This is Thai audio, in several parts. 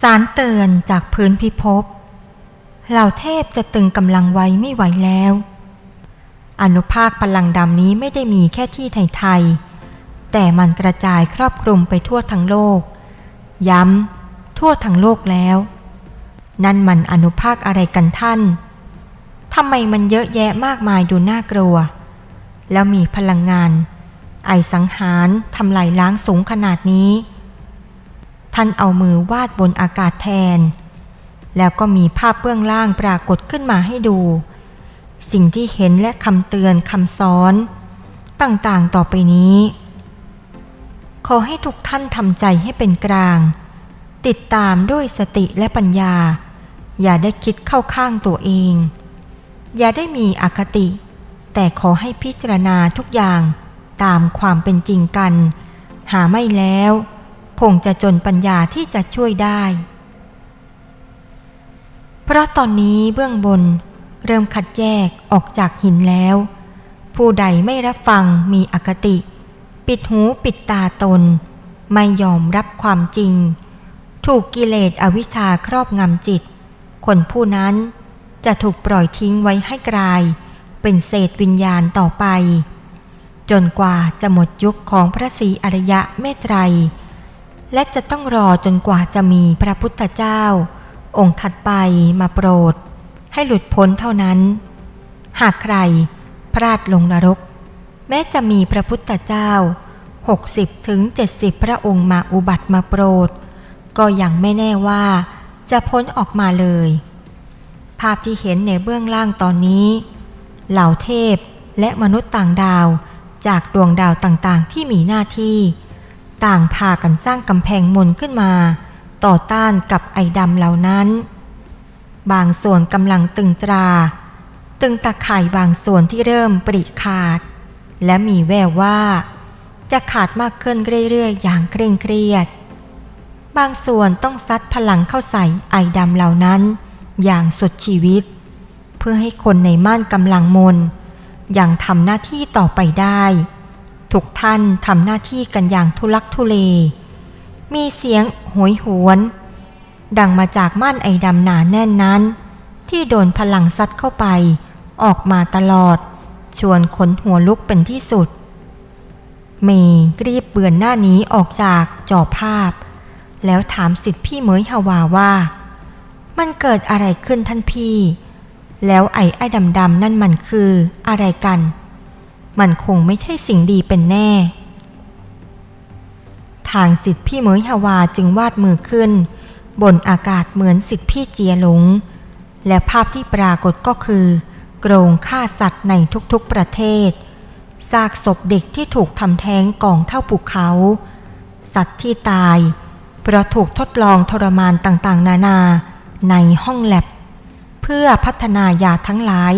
สารเตือนจากพื้นพิภพ เหล่าเทพจะตึงกำลังไว้ไม่ไหวแล้ว อนุภาคพลังดำนี้ไม่ได้มีแค่ที่ไทยๆ แต่มันกระจายครอบคลุมไปทั่วทั้งโลก ย้ำทั่วทั้งโลกแล้ว นั่นมันอนุภาคอะไรกันท่าน ทำไมมันเยอะแยะมากมายดูน่ากลัว แล้วมีพลังงาน ไอสังหารทำลายล้างสูงขนาดนี้ ท่านเอามือวาดบนอากาศแทน แล้วก็มีภาพเบื้องล่างปรากฏขึ้นมาให้ดู สิ่งที่เห็นและคำเตือนคำสอน ต่างๆต่อไปนี้ ขอให้ทุกท่านทำใจให้เป็นกลาง ติดตามด้วยสติและปัญญา อย่าได้คิดเข้าข้างตัวเอง อย่าได้มีอคติ แต่ขอให้พิจารณาทุกอย่างตามความเป็นจริงกัน หาไม่แล้ว คงจะจนปัญญาที่จะช่วยได้ เพราะตอนนี้เบื้องบนเริ่มคัดแยกออกจากหินแล้ว ผู้ใดไม่รับฟังมีอคติ ปิดหูปิดตาตน ไม่ยอมรับความจริง ถูกกิเลสอวิชชาครอบงำจิต คนผู้นั้นจะถูกปล่อยทิ้งไว้ให้กลาย เป็นเศษวิญญาณต่อไป จนกว่าจะหมดยุคของพระศรีอริยะเมตไตร และจะต้องรอจนกว่าจะมีพระพุทธเจ้า องค์ถัดไปมาโปรด ให้หลุดพ้นเท่านั้น หากใครพลาดลงนรก แม้จะมีพระพุทธเจ้า 60ถึง70 พระองค์มาอุบัติมาโปรด ก็ยังไม่แน่ว่าจะพ้นออกมาเลย ภาพที่เห็นในเบื้องล่างตอนนี้ เหล่าเทพและมนุษย์ต่างดาวจากดวงดาวต่างๆ ที่มีหน้าที่ ต่างพากันสร้างกำแพงมนขึ้นมา ต่อต้านกับไอดำเหล่านั้น บางส่วนกำลังตึงตรา ตึงตะข่ายบางส่วนที่เริ่มปริขาด และมีแววว่า จะขาดมากขึ้นเรื่อยๆ อย่างเคร่งเครียด บางส่วนต้องซัดพลังเข้าใส่ไอดำเหล่านั้น อย่างสุดชีวิต เพื่อให้คนในม่านกำลังมนยังทำหน้าที่ต่อไปได้ ทุกท่านทำหน้าที่กันอย่างทุลักทุเล มีเสียงโหยหวน ดังมาจากม่านไอดำหนาแน่นนั้น ที่โดนพลังซัดเข้าไป ออกมาตลอด ชวนขนหัวลุกเป็นที่สุด เมย์รีบเบือนหน้านี้ออกจากจอภาพ แล้วถามสิทธิพี่เหมยฮาวาว่า มันเกิดอะไรขึ้นท่านพี่ แล้วไอ้ไอ้ดำๆนั่นมันคืออะไรกัน มันคงไม่ใช่สิ่งดีเป็นแน่ ทางสิทธิพี่เหมยฮาวาจึงวาดมือขึ้น บนอากาศเหมือนสิทธิพี่เจียหลง และภาพที่ปรากฏก็คือ โกรงฆ่าสัตว์ในทุกๆประเทศซากศพเด็กที่ถูกทำแท้งกองเท่าภูเขา สัตว์ที่ตาย เพราะถูกทดลองทรมานต่างๆ นานาในห้องแลบ เพื่อพัฒนายาทั้งหลาย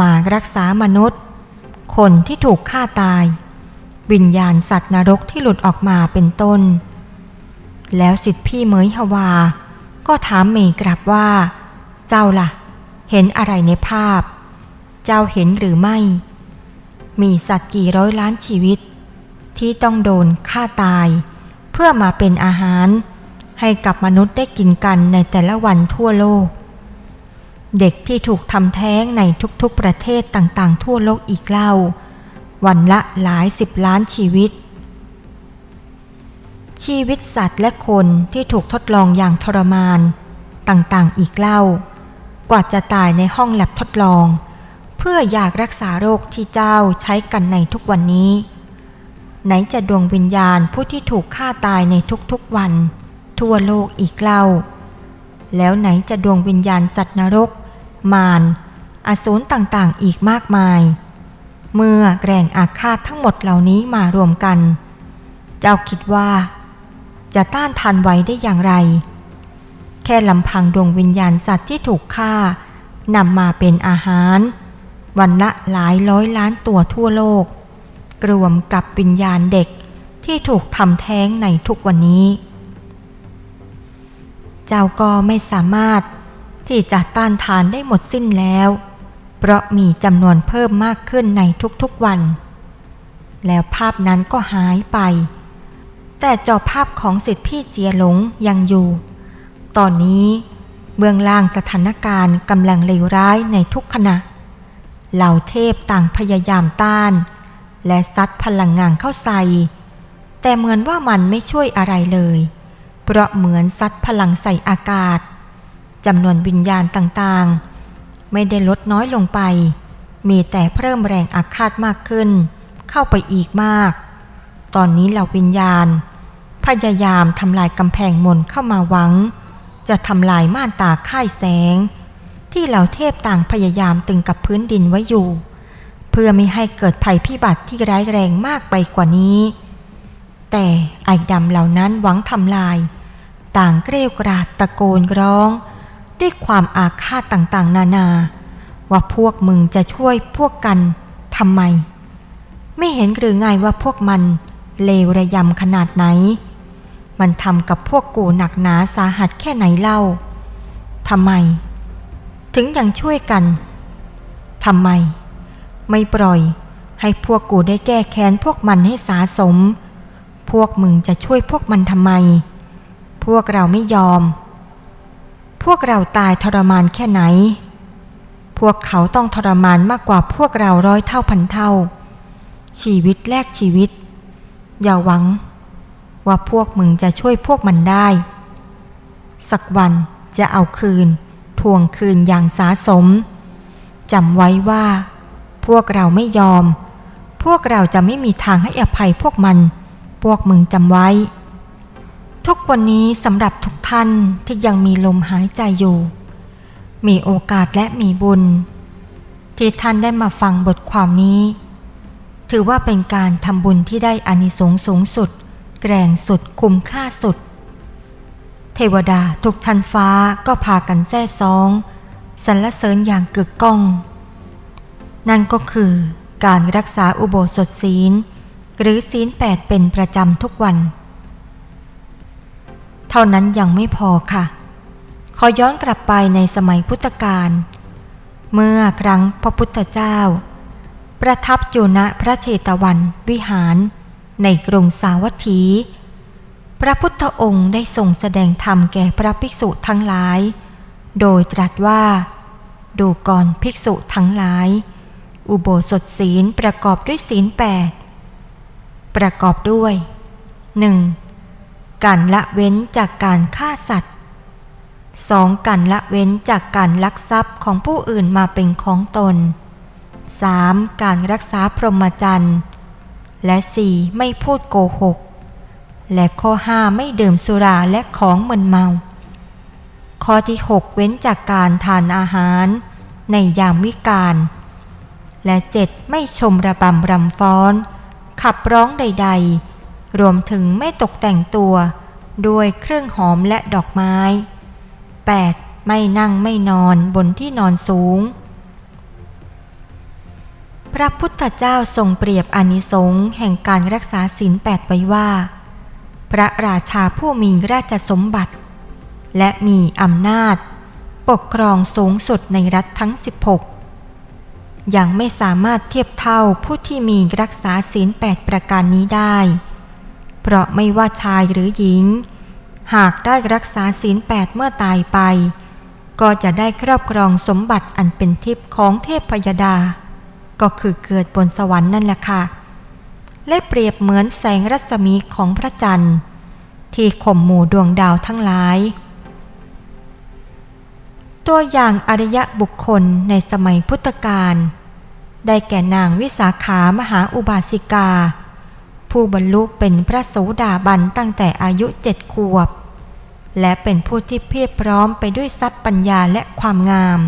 มารักษามนุษย์ คนที่ถูกฆ่าตาย วิญญาณสัตว์นรกที่หลุดออกมาเป็นต้น แล้วสิทธิพี่เมยฮวา ก็ถามเมย์กลับว่า เจ้าล่ะ เห็นอะไรในภาพ เจ้าเห็นหรือไม่ มีสัตว์กี่ร้อยล้านชีวิต ที่ต้องโดนฆ่าตาย เพื่อมาเป็นอาหาร ให้กับมนุษย์ได้กินกันในแต่ละวันทั่วโลก เด็กที่ถูกทำแท้งในทุกๆประเทศต่างๆ ทั่วโลกอีกเล่า วันละหลายสิบล้านชีวิต ชีวิตสัตว์และคนที่ถูกทดลองอย่างทรมานต่างๆ อีกเล่า กว่าจะตายในห้องแลบทดลอง เพื่ออยากรักษาโรคที่เจ้าใช้กันในทุกวันนี้ ไหนจะดวงวิญญาณผู้ที่ถูกฆ่าตายในทุกๆวัน ทั่วโลกอีกเล่า แล้วไหนจะดวงวิญญาณสัตว์นรก มารอสูรต่างๆ อีกมากมาย เมื่อแรงอาฆาตทั้งหมดเหล่านี้มารวมกัน เจ้าคิดว่า จะต้านทานไว้ได้อย่างไร แค่ลำพังดวงวิญญาณสัตว์ที่ถูกฆ่านำมาเป็นอาหาร วันละหลายร้อยล้านตัวทั่วโลก รวมกับวิญญาณเด็กที่ถูกทำแท้งในทุกวันนี้ เจ้าก็ไม่สามารถที่จะต้านทานได้หมดสิ้นแล้ว เพราะมีจำนวนเพิ่มมากขึ้นในทุกๆวัน แล้วภาพนั้นก็หายไป แต่จอภาพของสิทธิพี่เจียหลงยังอยู่ตตอนนี้เบื้องล่างสถานการณ์กำลังเลวร้ายในทุกขณะ เหล่าเทพต่างพยายามต้าน และซัดพลังงานเข้าใส่ แต่เหมือนว่ามันไม่ช่วยอะไรเลย เพราะเหมือนซัดพลังใส่อากาศจำนวนวิญญาณต่างๆ ไม่ได้ลดน้อยลงไป มีแต่เพิ่มแรงอาฆาตมากขึ้น เข้าไปอีกมาก ตอนนี้เหล่าวิญญาณ พยายามทำลายกำแพงมนเข้ามาหวัง จะทำลายม่านตาค่ายแสง ที่เหล่าเทพต่างพยายามตึงกับพื้นดินไว้อยู่ เพื่อไม่ให้เกิดภัยพิบัติที่ร้ายแรงมากไปกว่านี้ แต่ไอ้ดำเหล่านั้นหวังทำลาย ต่างเกรียวกราดตะโกนร้อง ด้วยความอาฆาตต่างๆ นานา ว่าพวกมึงจะช่วยพวกกันทำไม ไม่เห็นหรือไงว่าพวกมันเลวระยำขนาดไหน มันทำกับพวกกูหนักหนาสาหัสแค่ไหนเล่าทำไม ถึงยังช่วยกันทำไม ไม่ปล่อย ให้พวกกูได้แก้แค้นพวกมันให้สาสม พวกมึงจะช่วยพวกมันทำไม วกเราไม่ยอม พวกเราตายทรมานแค่ไหน พวกเขาต้องทรมานมากกว่าพวกเราร้อยเท่าพันเท่า ชีวิตแลกชีวิต อย่าหวัง ว่าพวกมึงจะช่วยพวกมันได้ สักวันจะเอาคืน ทวงคืนอย่างสาสมจำไว้ว่า พวกเราไม่ยอม พวกเราจะไม่มีทางให้อภัยพวกมัน พวกมึงจำไว้ ทุกวันนี้สำหรับทุกท่านที่ยังมีลมหายใจอยู่ มีโอกาสและมีบุญ ที่ท่านได้มาฟังบทความนี้ ถือว่าเป็นการทำบุญที่ได้อานิสงส์สูงสุด แกร่งสุดคุ้มค่าสุด เทวดาทุกชั้นฟ้าก็พากันแซ่ซองสรรเสริญอย่างกึกก้อง นั่นก็คือการรักษาอุโบสถศีล หรือศีลแปดเป็นประจำทุกวัน เท่านั้นยังไม่พอค่ะ ขอย้อนกลับไปในสมัยพุทธกาลเมื่อครั้งพระพุทธเจ้า ประทับอยู่ณพระเชตวันวิหาร ในกรุงสาวัตถี พระพุทธองค์ได้ทรงแสดงธรรมแก่พระภิกษุทั้งหลาย โดยตรัสว่า ดูก่อนภิกษุทั้งหลาย อุโบสถศีลประกอบด้วยศีลแปดประกอบด้วย 1. การละเว้นจากการฆ่าสัตว์ 2. การละเว้นจากการลักทรัพย์ของผู้อื่นมาเป็นของตน 3. การรักษาพรหมจรรย์ และ 4. ไม่พูดโกหก และข้อ 5 ไม่ดื่มสุราและของมึนเมา ข้อที่ 6 เว้นจากการทานอาหาร ในยามวิกาล และ 7 ไม่ชมระบำรำฟ้อน ขับร้องใด ๆ รวมถึงไม่ตกแต่งตัว ด้วยเครื่องหอมและดอกไม้ 8. ไม่นั่งไม่นอนบนที่นอนสูง พระพุทธเจ้าทรงเปรียบอนิสงส์แห่งการรักษาศีลแปดไว้ว่า พระราชาผู้มีราชสมบัติ และมีอำนาจ ปกครองสูงสุดในรัฐทั้ง 16 ยังไม่สามารถเทียบเท่าผู้ที่มีรักษาศีลแปดประการนี้ได้ เพราะไม่ว่าชายหรือหญิง หากได้รักษาศีลแปดเมื่อตายไป ก็จะได้ครอบครองสมบัติอันเป็นทิพย์ของเทพพยดา ก็คือเกิดบนสวรรค์นั่นแหละค่ะ และเปรียบเหมือนแสงรัศมีของพระจันทร์ ที่ข่มหมู่ดวงดาวทั้งหลายตัวอย่างอริยะบุคคลในสมัยพุทธกาลได้แก่นางวิสาขามหาอุบาสิกา ผู้บรรลุเป็นพระโสดาบันตั้งแต่อายุเจ็ดขวบ และเป็นผู้ที่เพียบพร้อมไปด้วยทรัพย์ปัญญาและความงาม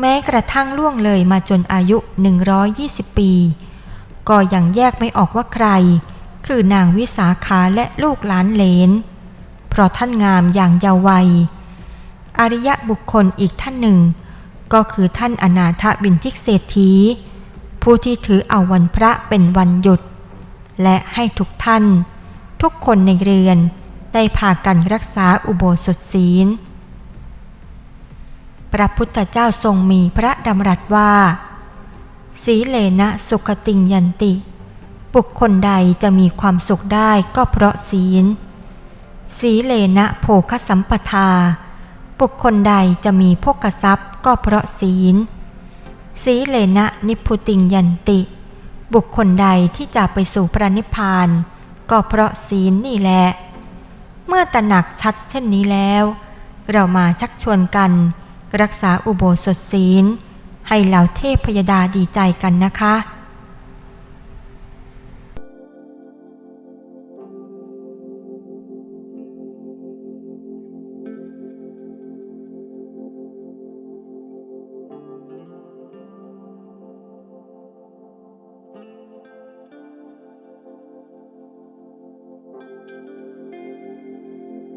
แม้กระทั่งล่วงเลยมาจนอายุ 120 ปี ก็ยังแยกไม่ออกว่าใคร คือนางวิสาขาและลูกหลานเลน เพราะท่านงามอย่างเยาว์วัย อริยะบุคคลอีกท่านหนึ่ง ก็คือท่านอนาถบินทิกเศรษฐีผู้ที่ถือเอาวันพระเป็นวันหยุด และให้ทุกท่าน ทุกคนในเรือนได้พากันรักษาอุโบสถศีล พระพุทธเจ้าทรงมีพระดำรัสว่า สีเลนะสุขติงยันติ บุคคลใดจะมีความสุขได้ก็เพราะศีล สีเลนะโภคสัมปทา บุคคลใดจะมีพกทรัพย์ก็เพราะศีล สีเลนะนิพุติงยันติ บุคคลใดที่จะไปสู่พระนิพพาน ก็เพราะศีลนี่แหละ เมื่อตระหนักชัดเช่นนี้แล้ว เรามาชักชวนกัน รักษาอุโบสถศีล ให้เหล่าเทพพยดาดีใจกันนะคะ